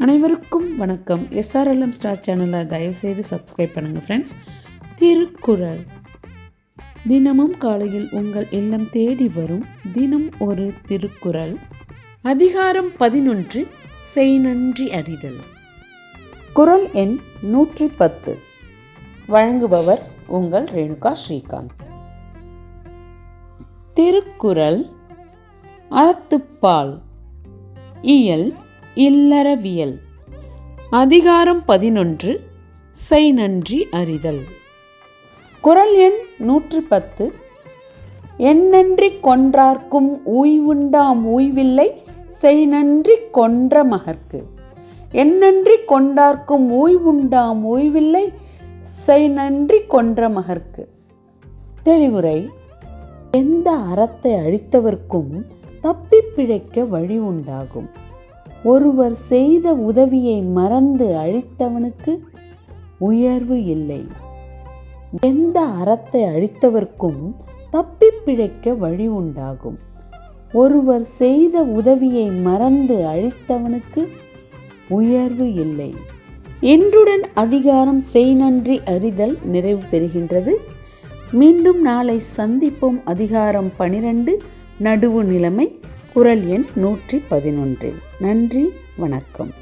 அனைவருக்கும் வணக்கம். SRLM star சேனலை தயவுசெய்து சப்ஸ்கிரைப் பண்ணுங்கள் ஃப்ரெண்ட்ஸ் திருக்குறள். தினமும் காலையில் உங்கள் இல்லம் தேடி வரும் தினம் ஒரு திருக்குறள். அதிகாரம் பதினொன்று செய் நன்றி அறிதல். குறள் எண் நூற்றி பத்து. வழங்குபவர் உங்கள் ரேணுகா ஸ்ரீகாந்த். திருக்குறள். அறத்துப்பால். இயல் இல்லறவியல். அதிகாரம் பதினொன்று செய் நன்றி அறிதல். குறள் எண் நூற்றி பத்து எண்ணன்றி கொன்றார்க்கும் உய்வுண்டாம் உய்வில்லை செய் நன்றி கொன்ற மகர்க்கு எண்ணன்றி கொண்டார்க்கும் ஓய்வுண்டாம் ஓய்வில்லை செய் நன்றி கொன்ற மகர்க்கு தெளிவுரை. எந்த அறத்தை அழித்தவர்க்கும் தப்பி பிழைக்க வழி உண்டாகும். ஒருவர் செய்த உதவியை மறந்து அழித்தவனுக்கு உயர்வு இல்லை. எந்த அறத்தை அழித்தவர்க்கும் தப்பி பிழைக்க வழி உண்டாகும். ஒருவர் செய்த உதவியை மறந்து அழித்தவனுக்கு உயர்வு இல்லை. என்றுடன் அதிகாரம் செய் நன்றி அறிதல் நிறைவு பெறுகின்றது. மீண்டும் நாளை சந்திப்போம். அதிகாரம் பனிரெண்டு நடுவு நிலைமை குரல் எண் நூற்றி பதினொன்று. நன்றி வணக்கம்.